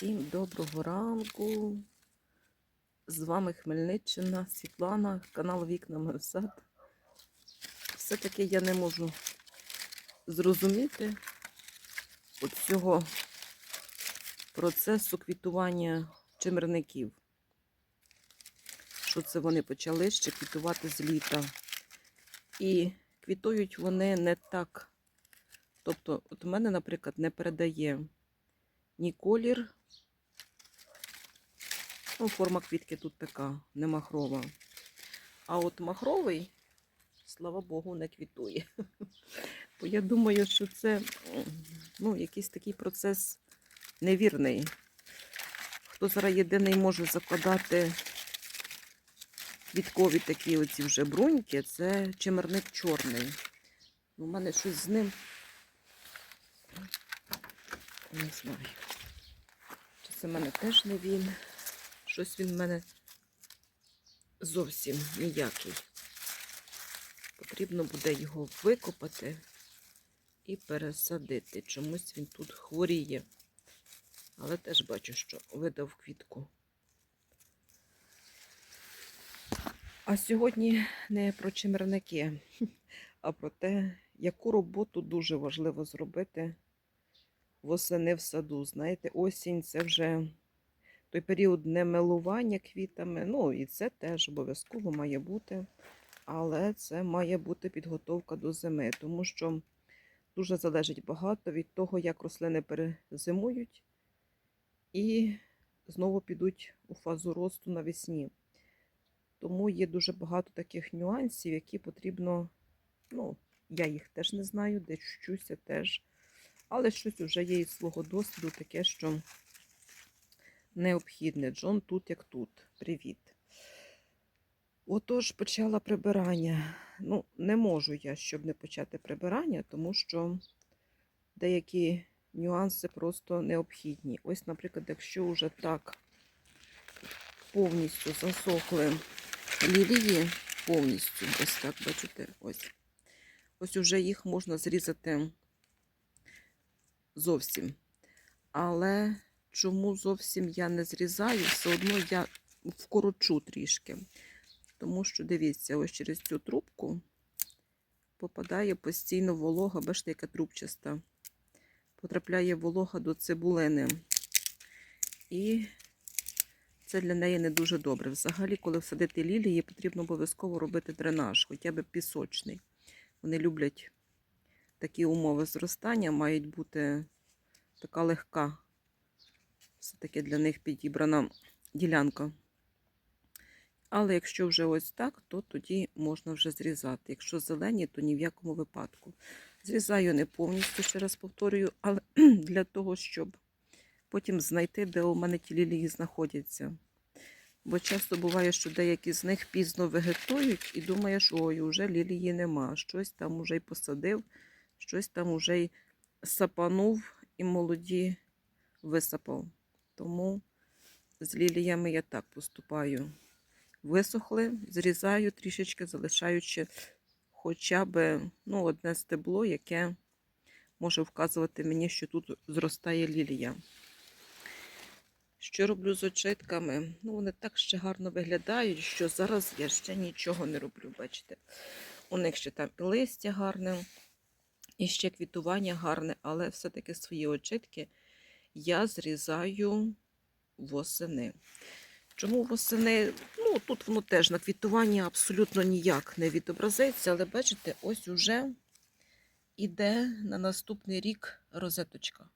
Всім доброго ранку. З вами Хмельниччина, Світлана, канал Вікнами в сад. Все-таки я не можу зрозуміти от цього процесу квітування чимерників. Що це вони почали ще квітувати з літа. І квітують вони не так. Тобто, от у мене, наприклад, не передає ні колір. Ну, форма квітки тут така, не махрова. А от махровий, слава Богу, не квітує. Бо я думаю, що це ну, якийсь такий процес невірний. Хто зараз єдиний може закладати квіткові такі оці вже бруньки, це чимерник чорний. У мене щось з ним. Не знаю. Чи це в мене теж не він. Щось він в мене зовсім ніякий. Потрібно буде його викопати і пересадити. Чомусь він тут хворіє. Але теж бачу, що видав квітку. А сьогодні не про чимерники, а про те, яку роботу дуже важливо зробити восени в саду. Знаєте, осінь це вже той період не милування квітами. Ну, і це теж обов'язково має бути. Але це має бути підготовка до зими, тому що дуже залежить багато від того, як рослини перезимують і знову підуть у фазу росту навесні. Тому є дуже багато таких нюансів, які потрібно, ну, я їх теж не знаю, де вчуся теж. Але щось вже є із свого досвіду таке, що необхідне. Джон тут, як тут. Привіт. Отож, почала прибирання. Ну, не можу я, щоб не почати прибирання, тому що деякі нюанси просто необхідні. Ось, наприклад, якщо вже так повністю засохли лілії, повністю, ось так, бачите, ось. Ось уже їх можна зрізати зовсім. Але чому зовсім я не зрізаю, все одно я вкорочу трішки. Тому що, дивіться, ось через цю трубку попадає постійно волога, бачите, яка трубчаста. Потрапляє волога до цибулини. І це для неї не дуже добре. Взагалі, коли всадити лілії, потрібно обов'язково робити дренаж, хоча б пісочний. Вони люблять такі умови зростання, мають бути така легка, все-таки для них підібрана ділянка. Але якщо вже ось так, то тоді можна вже зрізати. Якщо зелені, то ні в якому випадку. Зрізаю не повністю, ще раз повторюю, але для того, щоб потім знайти, де у мене ті лілії знаходяться. Бо часто буває, що деякі з них пізно вегетують і думаєш, ой, уже лілії нема. Щось там уже й посадив, щось там уже й сапанув і молоді висапав. Тому з ліліями я так поступаю. Висохли, зрізаю трішечки, залишаючи хоча б ну, одне стебло, яке може вказувати мені, що тут зростає лілія. Що роблю з очитками? Ну, вони так ще гарно виглядають, що зараз я ще нічого не роблю, бачите. У них ще там і листя гарне, і ще квітування гарне, але все-таки свої очитки я зрізаю восени. Чому восени? Ну, тут воно теж на квітування абсолютно ніяк не відобразиться, але бачите, ось уже іде на наступний рік розеточка.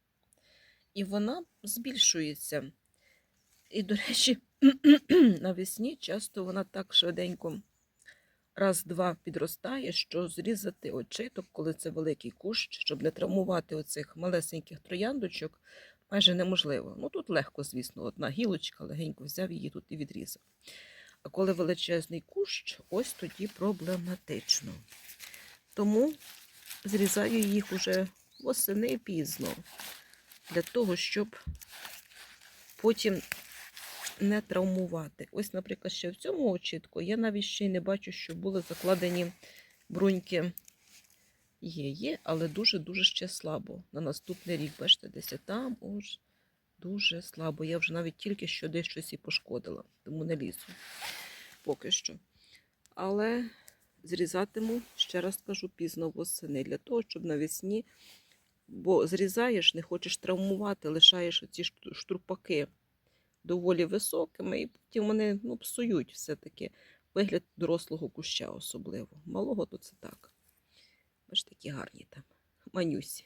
І вона збільшується. І, до речі, навесні часто вона так швиденько раз-два підростає, що зрізати очиток, коли це великий кущ, щоб не травмувати оцих малесеньких трояндочок, майже неможливо. Ну тут легко, звісно, одна гілочка, легенько взяв її тут і відрізав. А коли величезний кущ, ось тоді проблематично. Тому зрізаю їх уже восени пізно, для того, щоб потім не травмувати. Ось, наприклад, ще в цьому очітку я навіть ще й не бачу, що були закладені бруньки. Є, є, але дуже-дуже ще слабо. На наступний рік, бачите, десь там ось дуже слабо. Я вже навіть тільки що десь щось і пошкодила, тому не лізу поки що. Але зрізатиму, ще раз кажу, пізно восени, для того, щоб навесні, бо зрізаєш, не хочеш травмувати, лишаєш оці шту- штрупаки доволі високими, і потім вони ну, псують все-таки вигляд дорослого куща особливо. Малого то це так. Бачите, такі гарні там. Манюсі.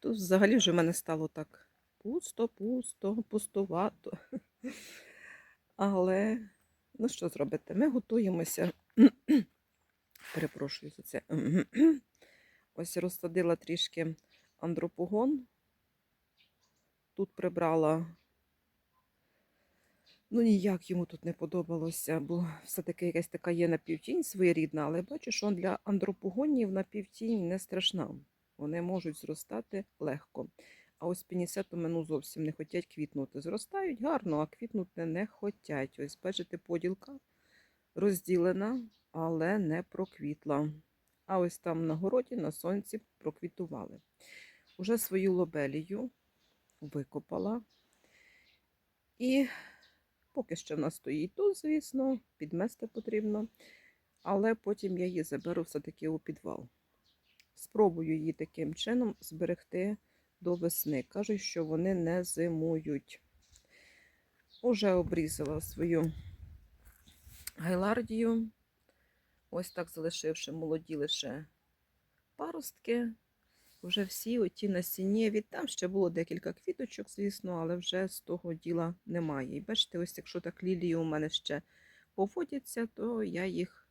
Тут взагалі вже в мене стало так пусто, пусто, пустувато. Але, ну що зробити? Ми готуємося. Перепрошую за це. Ось розсадила трішки андропогон. Тут прибрала. Ну, ніяк йому тут не подобалося, бо все-таки якась така є напівтінь своєрідна, але бачу, що для андропогонів напівтінь не страшна. Вони можуть зростати легко. А ось пінісетами ну, зовсім не хочуть квітнути. Зростають гарно, а квітнути не хочуть. Ось, бачите, поділка розділена, але не проквітла. А ось там на городі на сонці проквітували. Уже свою лобелію викопала. І поки що вона стоїть тут, звісно, підмести потрібно. Але потім я її заберу все-таки у підвал. Спробую її таким чином зберегти до весни. Кажуть, що вони не зимують. Уже обрізала свою гайлардію. Ось так залишивши молоді лише паростки. Вже всі оті насіннєві. Там ще було декілька квіточок, звісно, але вже з того діла немає. І бачите, ось якщо так лілії у мене ще поводяться, то я їх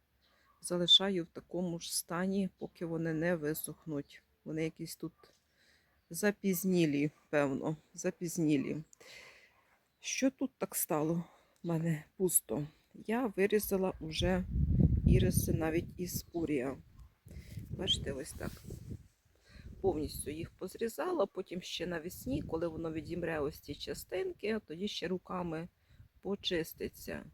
залишаю в такому ж стані, поки вони не висохнуть. Вони якісь тут запізнілі, певно, запізнілі. Що тут так стало? У мене пусто. Я вирізала вже іриси навіть із пурія. Бачите, ось так. Повністю їх позрізала, потім ще навесні, коли воно відімре ось ці частинки, тоді ще руками почиститься.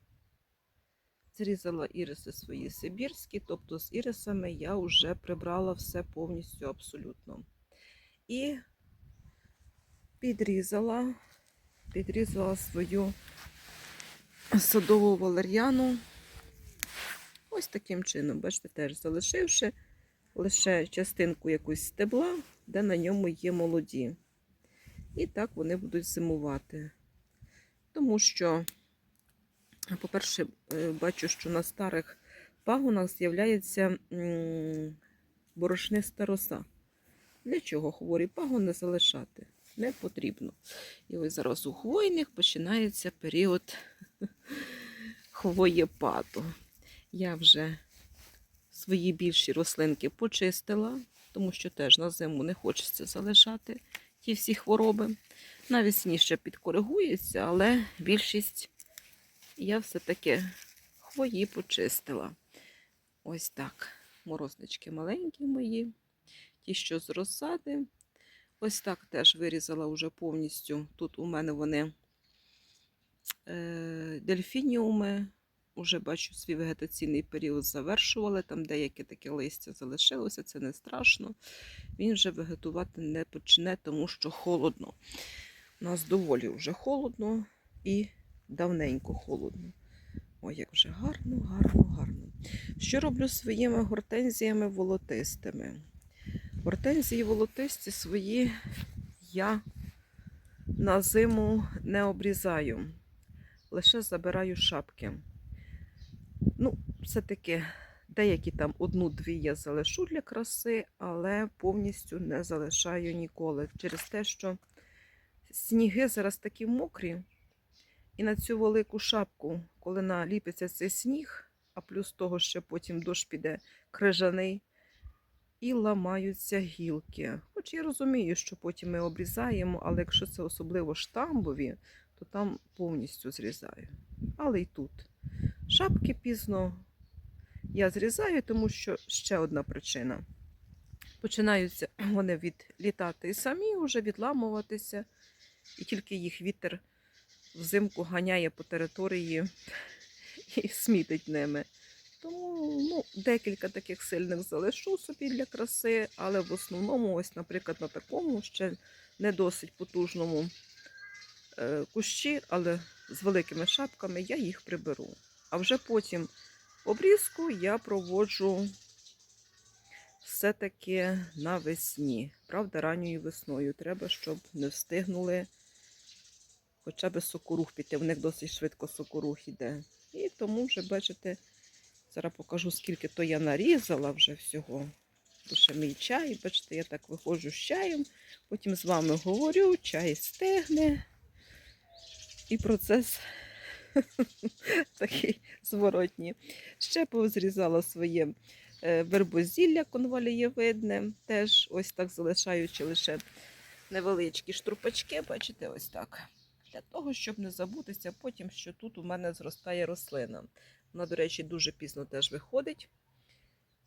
Зрізала іриси свої сибірські, тобто з ірисами я вже прибрала все повністю абсолютно. І підрізала, підрізала свою садову валер'яну. Ось таким чином, бачите, теж залишивши лише частинку якусь стебла, де на ньому є молоді. І так вони будуть зимувати. Тому що, по-перше, е, бачу, що на старих пагонах з'являється борошниста роса. Для чого хворі пагони залишати? Не потрібно. І ось зараз у хвойних починається період хвоєпаду. Я вже свої більші рослинки почистила, тому що теж на зиму не хочеться залишати ті всі хвороби. Навесні ще підкоригується, але більшість я все-таки хвої почистила. Ось так. Морознички маленькі мої, ті, що з розсади. Ось так теж вирізала вже повністю. Тут у мене вони е, дельфініуми. Уже бачу, свій вегетаційний період завершували. Там деяке таке листя залишилося, це не страшно. Він вже вегетувати не почне, тому що холодно. У нас доволі вже холодно і давненько холодно. Ой, як вже гарно, гарно, гарно. Що роблю своїми гортензіями волотистими? Гортензії волотисті свої я на зиму не обрізаю, лише забираю шапки. Ну, все-таки деякі там одну-дві я залишу для краси, але повністю не залишаю ніколи. Через те, що сніги зараз такі мокрі, і на цю велику шапку, коли наліпиться цей сніг, а плюс того, ще потім дощ піде крижаний, і ламаються гілки. Хоч я розумію, що потім ми обрізаємо, але якщо це особливо штамбові, то там повністю зрізаю. Але й тут. Шапки пізно я зрізаю, тому що ще одна причина. Починаються вони відлітати і самі, вже відламуватися, і тільки їх вітер взимку ганяє по території і смітить ними. Тому ну, декілька таких сильних залишу собі для краси, але в основному, ось, наприклад, на такому ще не досить потужному е, кущі, але з великими шапками я їх приберу. А вже потім обрізку я проводжу все-таки навесні. Правда, ранньою весною. Треба, щоб не встигнули хоча б сокорух піти. В них досить швидко сокорух іде. І тому вже, бачите, зараз покажу, скільки то я нарізала вже всього. Ще мій чай, бачите, я так виходжу з чаєм, потім з вами говорю, чай стигне. І процес такий зворотній. Ще позрізала своє е, вербозілля конвалієвидне, теж ось так залишаючи лише невеличкі штрупачки, бачите, ось так. Для того, щоб не забутися потім, що тут у мене зростає рослина. Вона, до речі, дуже пізно теж виходить.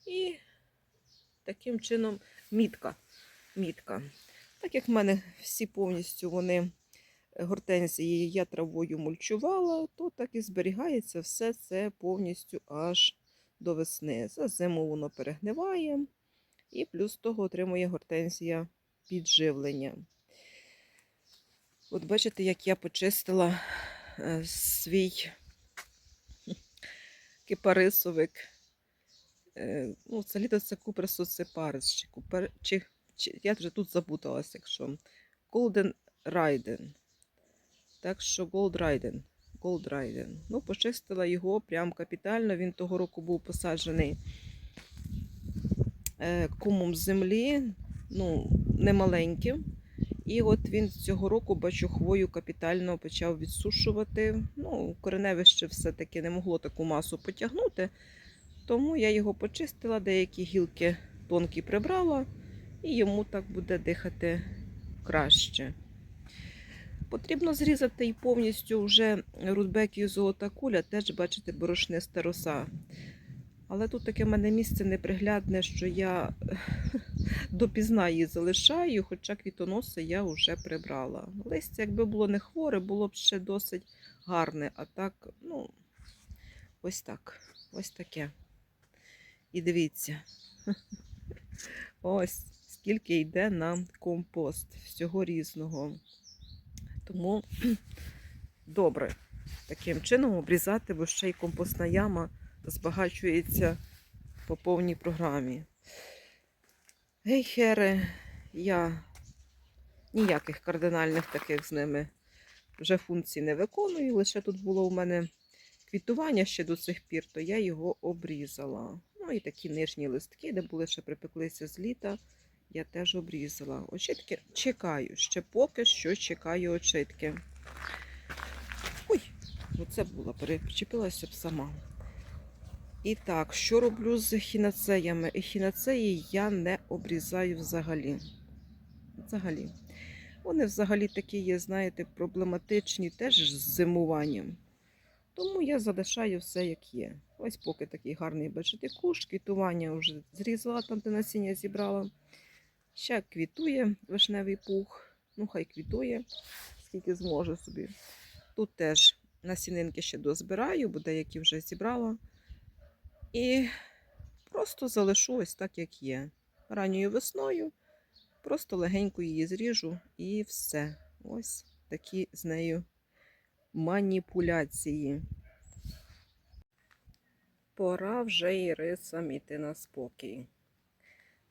І таким чином мітка. мітка. Так як в мене всі повністю вони гортензії я травою мульчувала, то так і зберігається все це повністю аж до весни. За зиму воно перегниває, і плюс того отримує гортензія підживлення. От бачите, як я почистила е, свій кипарисовик. Е, ну, це літо це куперсоципарис, чи купер, чи, чи, я вже тут запуталася, якщо Golden Raiden. Так що. Gold Raiden. Ну, почистила його прям капітально. Він того року був посаджений е, кумом землі, ну, немаленьким. І от він цього року, бачу, хвою капітально почав відсушувати. Ну, кореневище все-таки не могло таку масу потягнути. Тому я його почистила, деякі гілки тонкі прибрала, і йому так буде дихати краще. Потрібно зрізати і повністю вже рудбекію золота куля, теж бачите, борошниста роса. Але тут таке в мене місце неприглядне, що я допізна її залишаю, хоча квітоноси я вже прибрала. Листя, якби було не хворе, було б ще досить гарне. А так, ну, ось так. Ось таке. І дивіться, ось скільки йде на компост всього різного. Тому добре таким чином обрізати, бо ще й компостна яма збагачується по повній програмі. Гей, хери, я ніяких кардинальних таких з ними вже функцій не виконую. Лише тут було у мене квітування ще до цих пір, то я його обрізала. Ну і такі нижні листки, де були ще припеклися з літа, я теж обрізала. Очітки чекаю, ще поки що чекаю очитки. Ой, оце було, перечепилася б сама. І так, що роблю з ехінацеями? Ехінацеї я не обрізаю взагалі. Взагалі. Вони взагалі такі є, знаєте, проблематичні теж з зимуванням. Тому я залишаю все, як є. Ось поки такий гарний бачите, куш, квітування вже зрізала, там де насіння зібрала. Ще квітує вишневий пух. Ну, хай квітує, скільки зможу собі. Тут теж насінинки ще дозбираю, бо деякі вже зібрала. І просто залишу ось так, як є. Ранньою весною просто легенько її зріжу і все. Ось такі з нею маніпуляції. Пора вже і рисам іти на спокій.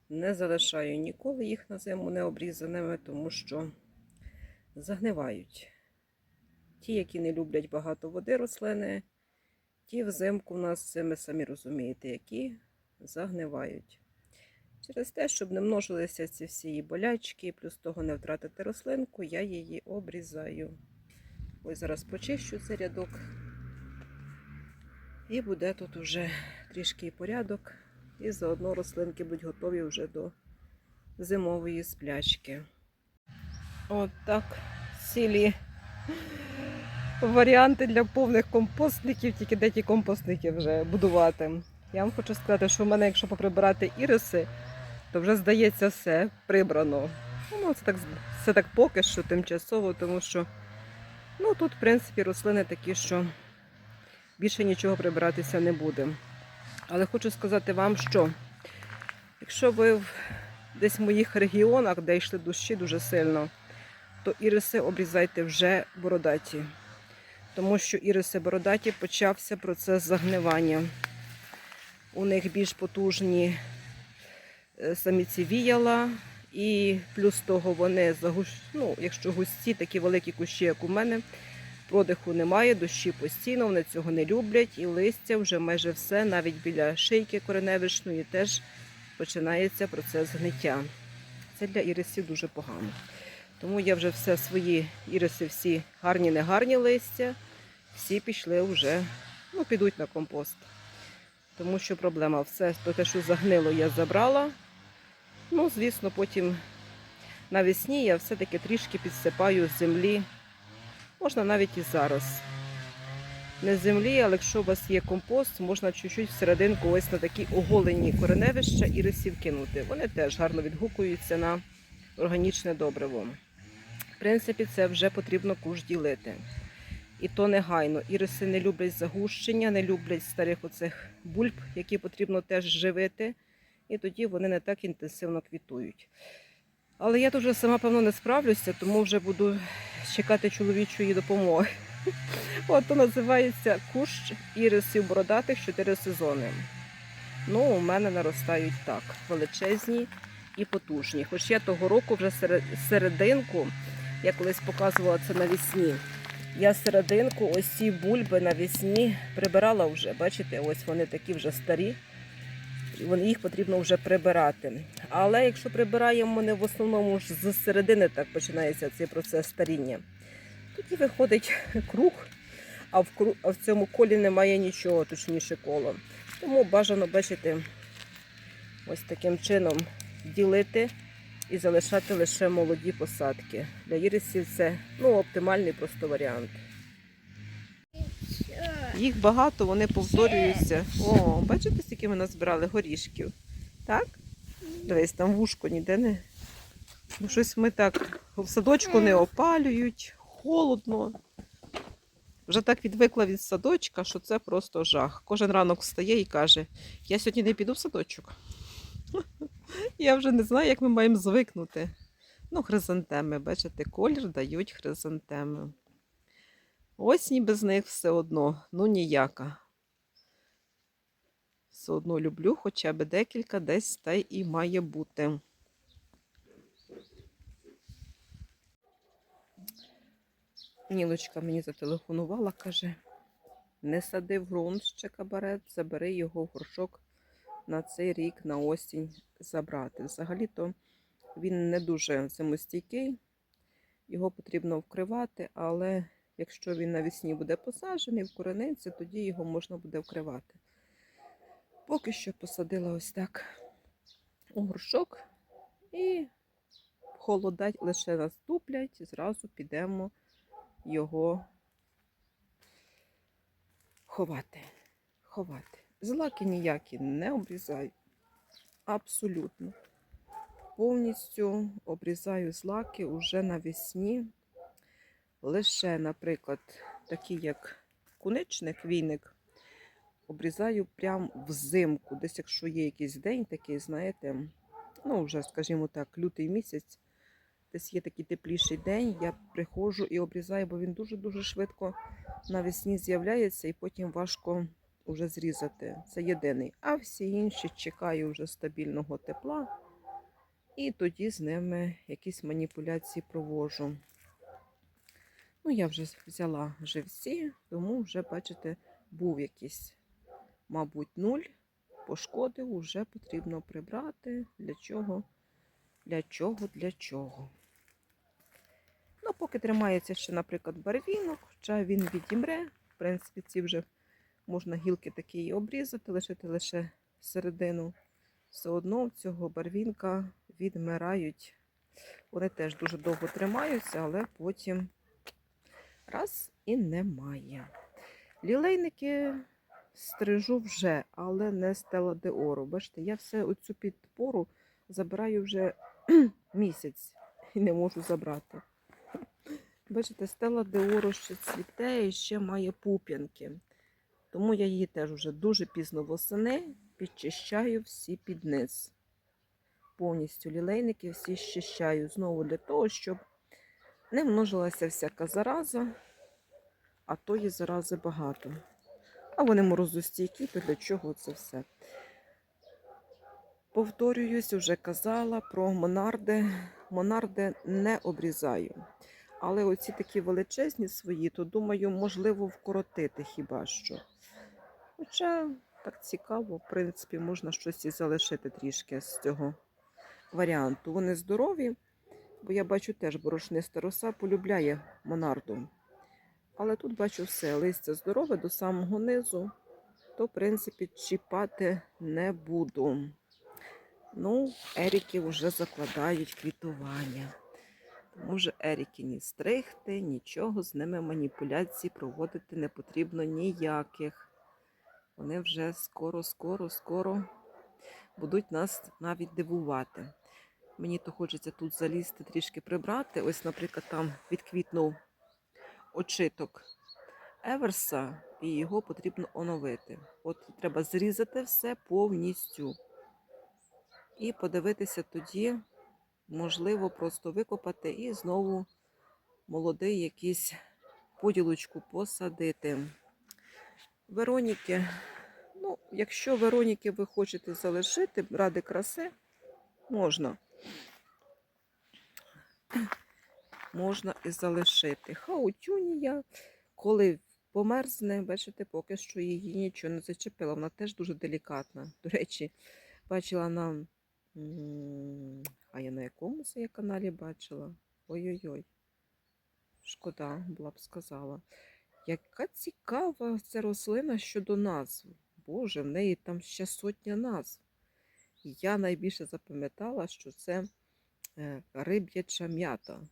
Не залишаю ніколи їх на зиму необрізаними, тому що загнивають. Ті, які не люблять багато води рослини, ті взимку у нас, це ми самі розумієте, які загнивають. Через те, щоб не множилися ці всі болячки, плюс того не втратити рослинку, я її обрізаю. Ось зараз почищу цей рядок. І буде тут уже трішки порядок. І заодно рослинки будуть готові вже до зимової сплячки. От так цілі варіанти для повних компостників, тільки де ті компостники вже будувати. Я вам хочу сказати, що в мене, якщо поприбирати іриси, то вже здається все прибрано. Ну, це так, це так поки що тимчасово, тому що ну, тут, в принципі, рослини такі, що більше нічого прибиратися не буде. Але хочу сказати вам, що якщо ви десь в моїх регіонах, де йшли дощі дуже сильно, то іриси обрізайте вже бородаті. Тому що іриси бородаті почався процес загнивання. У них більш потужні е, саміці віяла, і плюс того вони загуш... ну, якщо густі, такі великі кущі, як у мене, продиху немає, дощі постійно, вони цього не люблять, і листя вже майже все, навіть біля шийки кореневишної теж починається процес гниття. Це для ірисів дуже погано. Тому я вже все свої іриси, всі гарні, негарні листя, всі пішли вже, ну, підуть на компост. Тому що проблема все, те, що загнило, я забрала. Ну, звісно, потім навесні я все-таки трішки підсипаю з землі. Можна навіть і зараз. Не з землі, але якщо у вас є компост, можна чуть-чуть всерединку ось на такі оголені кореневища і рисів кинути. Вони теж гарно відгукуються на органічне добриво. В принципі, це вже потрібно куш ділити. І то негайно. Іриси не люблять загущення, не люблять старих оцих бульб, які потрібно теж живити. І тоді вони не так інтенсивно квітують. Але я дуже сама, певно, не справлюся, тому вже буду чекати чоловічої допомоги. От то називається кущ ірисів бородатих чотири сезони. Ну, у мене наростають так, величезні і потужні. Хоч я того року вже серединку, я колись показувала це навесні. Я серединку, ось ці бульби навесні прибирала вже. Бачите, ось вони такі вже старі. Їх потрібно вже прибирати. Але якщо прибираємо вони в основному ж з середини так починається цей процес старіння. Тоді виходить круг, а в, кру... а в цьому колі немає нічого, точніше коло. Тому бажано бачити ось таким чином ділити і залишати лише молоді посадки. Для ірисів це ну, оптимальний просто варіант. Їх багато, вони повторюються. О, бачите, скільки ми назбирали горішків? Так? Дивись, там вушко ніде не. Ну, щось ми так в садочку не опалюють, холодно. Вже так відвикла від садочка, що це просто жах. Кожен ранок встає і каже: я сьогодні не піду в садочок. Я вже не знаю, як ми маємо звикнути. Ну, хризантеми, бачите, колір дають хризантеми. Осінь без них все одно, ну ніяка. Все одно люблю хоча б декілька десь та і має бути. Нілочка мені зателефонувала, каже: не сади в ґрунт ще кабарет, забери його в горшок на цей рік, на осінь забрати. Взагалі-то він не дуже зимостійкий, його потрібно вкривати, але якщо він навесні буде посаджений в корениці, тоді його можна буде вкривати. Поки що посадила ось так у горшок і холодать лише наступлять, і зразу підемо його ховати. Ховати. Злаки ніякі не обрізаю. Абсолютно. Повністю обрізаю злаки уже навесні. Лише, наприклад, такі як куничник, війник, обрізаю прямо взимку. Десь, якщо є якийсь день такий, знаєте, ну, вже, скажімо так, лютий місяць, десь є такий тепліший день, я приходжу і обрізаю, бо він дуже-дуже швидко навесні з'являється і потім важко вже зрізати. Це єдиний. А всі інші чекаю вже стабільного тепла. І тоді з ними якісь маніпуляції провожу. Ну, я вже взяла живці, тому вже, бачите, був якийсь, мабуть, нуль. Пошкодив, вже потрібно прибрати. Для чого? Для чого, для чого? Ну, поки тримається ще, наприклад, барвінок, хоча він відімре. В принципі, ці вже можна гілки такі і обрізати, лишити лише середину. Все одно цього барвінка відмирають. Вони теж дуже довго тримаються, але потім раз і немає. Лілейники стрижу вже, але не стела деору. Бачите, я все оцю підпору забираю вже місяць і не можу забрати. Бачите, стела деору ще цвіте і ще має пуп'янки. Тому я її теж вже дуже пізно восени підчищаю всі під низ. Повністю лілейники всі щищаю знову для того, щоб не множилася всяка зараза, а тої зарази багато. А вони морозостійкі, то для чого це все? Повторююсь, вже казала про монарди. Монарди не обрізаю. Але оці такі величезні свої, то думаю, можливо вкоротити хіба що. Хоча так цікаво, в принципі, можна щось і залишити трішки з цього варіанту. Вони здорові, бо я бачу теж борошниста роса полюбляє монарду. Але тут бачу все, листя здорове до самого низу, то, в принципі, чіпати не буду. Ну, еріки вже закладають квітування. Тому вже еріки ні стригти, нічого з ними маніпуляцій проводити не потрібно ніяких. Вони вже скоро, скоро, скоро будуть нас навіть дивувати. Мені то хочеться тут залізти трішки прибрати. Ось, наприклад, там відквітнув очиток Еверса, і його потрібно оновити. От треба зрізати все повністю. І подивитися тоді, можливо, просто викопати і знову молодий якийсь поділочку посадити. Вероніки, ну, якщо Вероніки ви хочете залишити ради краси, можна. Можна і залишити. Хаутюнія, коли померзне, бачите, поки що її нічого не зачепила. Вона теж дуже делікатна. До речі, бачила на. А я на якому це я каналі бачила? Ой-ой-ой. Шкода, була б сказала. Яка цікава ця рослина щодо назв. Боже, в неї там ще сотня назв. Я найбільше запам'ятала, що це е, риб'яча м'ята.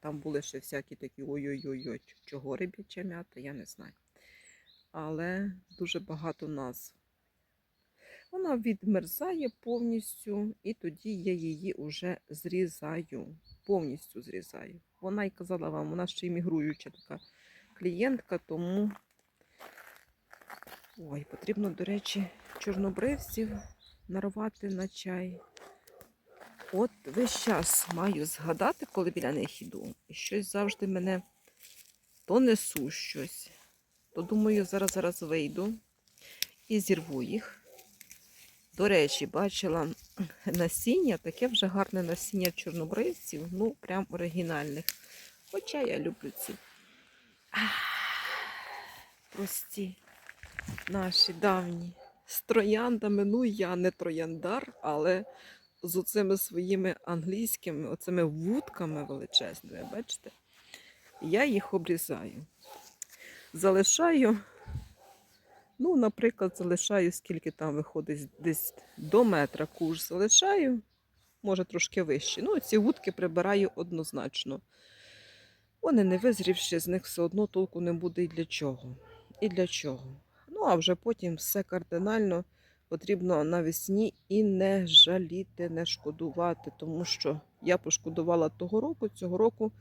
Там були ще всякі такі ой-ой-ой, чого риб'яча м'ята, я не знаю. Але дуже багато назв. Вона відмерзає повністю, і тоді я її вже зрізаю. Повністю зрізаю. Вона і казала вам, вона ще й мігруюча така клієнтка, тому ой, потрібно, до речі, чорнобривців нарвати на чай. От весь час маю згадати, коли біля них іду. І щось завжди мене то несу щось, то думаю, зараз зараз вийду і зірву їх. До речі, бачила насіння, таке вже гарне насіння чорнобривців, ну, прям оригінальних. Хоча я люблю ці прості наші давні з трояндами. Ну, я не трояндар, але з оцими своїми англійськими, оцими вудками величезними, бачите, я їх обрізаю. Залишаю, ну, наприклад, залишаю, скільки там виходить, десь до метра куш залишаю, може трошки вище. Ну, ці вудки прибираю однозначно. Вони не визрівши, з них все одно толку не буде і для чого. І для чого. А вже потім все кардинально потрібно навесні і не жаліти, не шкодувати, тому що я пошкодувала того року, цього року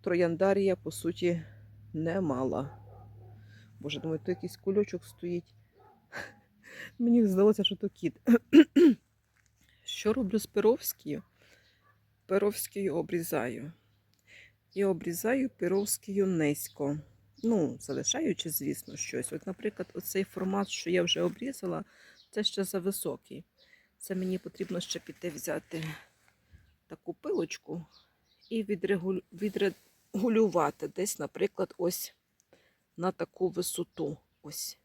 трояндарія, по суті, не мала. Боже, думаю, то якийсь кульочок стоїть. Мені здалося, що то кіт. Що роблю з Перовською? Перовською обрізаю. І обрізаю Перовською низько. Ну, залишаючи, звісно, щось. От, наприклад, оцей формат, що я вже обрізала, це ще за високий. Це мені потрібно ще піти взяти таку пилочку і відрегулю... відрегулювати десь, наприклад, ось на таку висоту. Ось.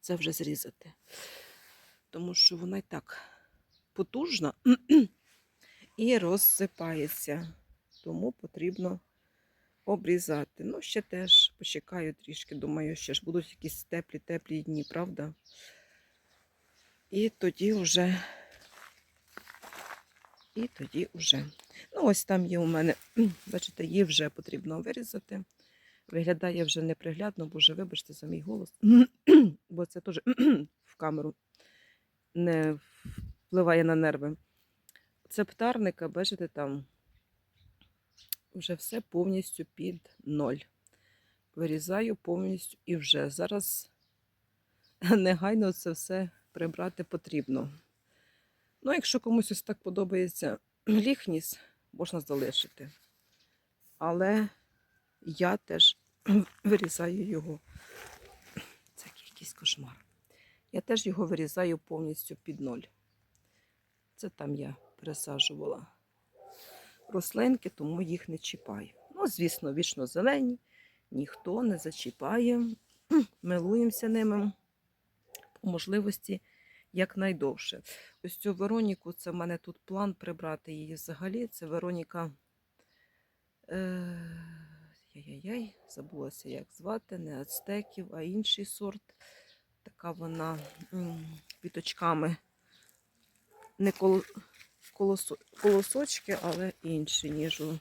Це вже зрізати. Тому що вона і так потужна і розсипається. Тому потрібно обрізати. Ну, ще теж почекаю трішки, думаю, ще ж будуть якісь теплі-теплі дні, правда? І тоді вже. І тоді вже. Ну, ось там є у мене, бачите, її вже потрібно вирізати. Виглядає вже неприглядно, боже, вибачте за мій голос, бо це теж в камеру не впливає на нерви. Це птарника, бачите, там вже все повністю під ноль. Вирізаю повністю і вже зараз негайно це все прибрати потрібно. Ну, якщо комусь ось так подобається ліхніс, можна залишити. Але я теж вирізаю його. Це якийсь кошмар. Я теж його вирізаю повністю під ноль. Це там я пересаджувала рослинки, тому їх не чіпаю. Ну, звісно, вічно зелені, ніхто не зачіпає. Милуємося ними по можливості якнайдовше. Ось цю Вероніку, це в мене тут план прибрати її взагалі. Це Вероніка. Е... Яй-яй-яй, забулася, як звати, не ацтеків, а інший сорт. Така вона квіточками. Не коло, колосо, колосочки, але інші, ніж у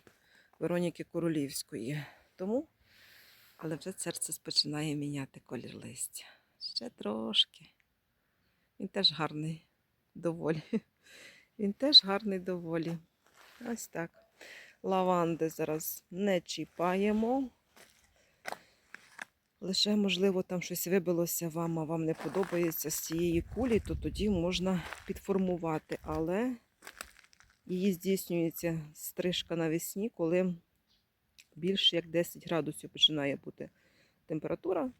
Вероніки Королівської. Тому, але вже серце починає міняти колір листя. Ще трошки. Він теж гарний доволі. Він теж гарний доволі. Ось так. Лаванди зараз не чіпаємо. Лише, можливо, там щось вибилося вам, а вам не подобається з цієї кулі, то тоді можна підформувати. Але її здійснюється стрижка навесні, коли більше як 10 градусів починає бути температура.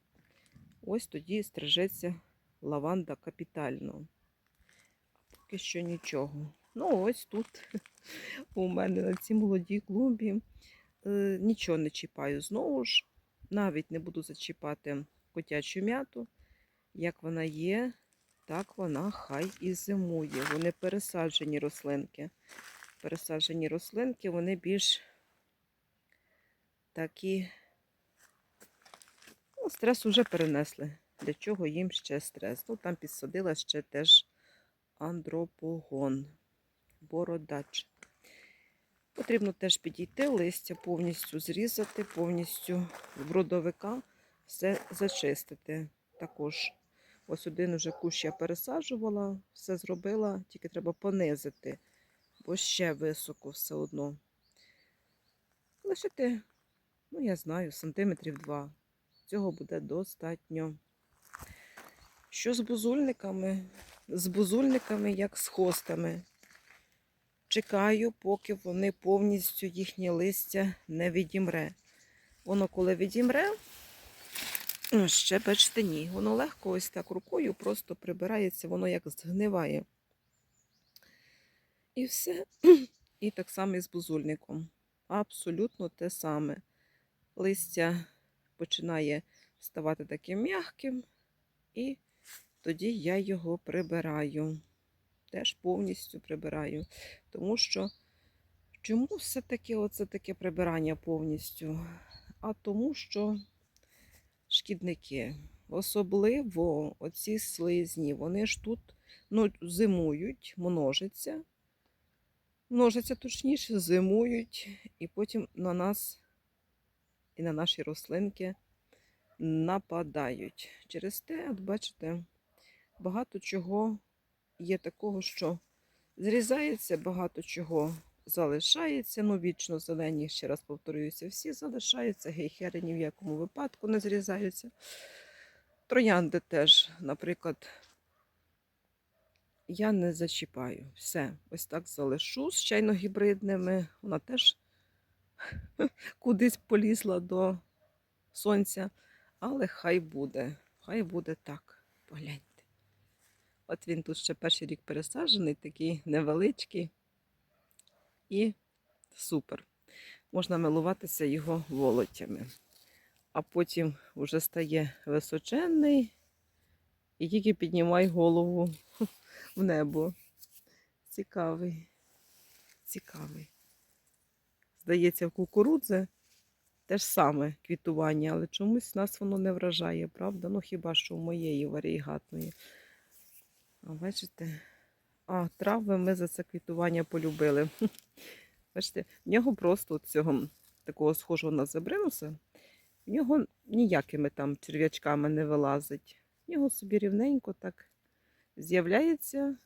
Ось тоді стрижеться лаванда капітально. Поки що нічого. Ну, ось тут у мене на цій молодій клумбі е, нічого не чіпаю. Знову ж, навіть не буду зачіпати котячу м'яту. Як вона є, так вона хай і зимує. Вони пересаджені рослинки. Пересаджені рослинки, вони більш такі. Ну, стрес вже перенесли. Для чого їм ще стрес? Ну, там підсадила ще теж андропогон, бородач. Потрібно теж підійти, листя повністю зрізати, повністю в родовика все зачистити. Також ось один уже кущ я пересаджувала, все зробила, тільки треба понизити, бо ще високо все одно. Лишити, ну я знаю, сантиметрів два. Цього буде достатньо. Що з бузульниками? З бузульниками, як з хостами. Чекаю, поки вони повністю їхнє листя не відімре. Воно коли відімре, ну, ще бачите, ні. Воно легко ось так рукою просто прибирається, воно як згниває. І все. І так само і з бузульником. Абсолютно те саме. Листя починає ставати таким м'яким, і тоді я його прибираю. Теж повністю прибираю. Тому що чому все-таки оце таке прибирання повністю? А тому, що шкідники, особливо оці слизні, вони ж тут ну, зимують, множаться. Множаться точніше, зимують, і потім на нас і на наші рослинки нападають. Через те, от бачите, багато чого є такого, що зрізається, багато чого залишається. Ну, вічно зелені, ще раз повторююся, всі залишаються, гейхери ні в якому випадку не зрізаються. Троянди теж, наприклад, я не зачіпаю. Все, ось так залишу з чайно-гібридними. Вона теж кудись полізла до сонця. Але хай буде, хай буде так. Погляньте. От він тут ще перший рік пересаджений, такий невеличкий і супер. Можна милуватися його волотями. А потім вже стає височенний і тільки піднімай голову в небо. Цікавий, цікавий. Здається, в кукурудзи те ж саме квітування, але чомусь нас воно не вражає, правда? Ну хіба що в моєї варігатної. А бачите? А, трави ми за це квітування полюбили. Бачите, в нього просто цього такого схожого на зебринуса, в нього ніякими там черв'ячками не вилазить. В нього собі рівненько так з'являється,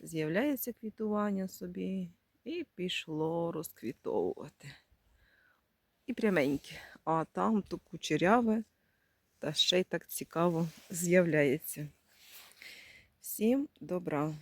з'являється квітування собі і пішло розквітовувати. І пряменьке. А там то кучеряве, та ще й так цікаво з'являється. Всім добра!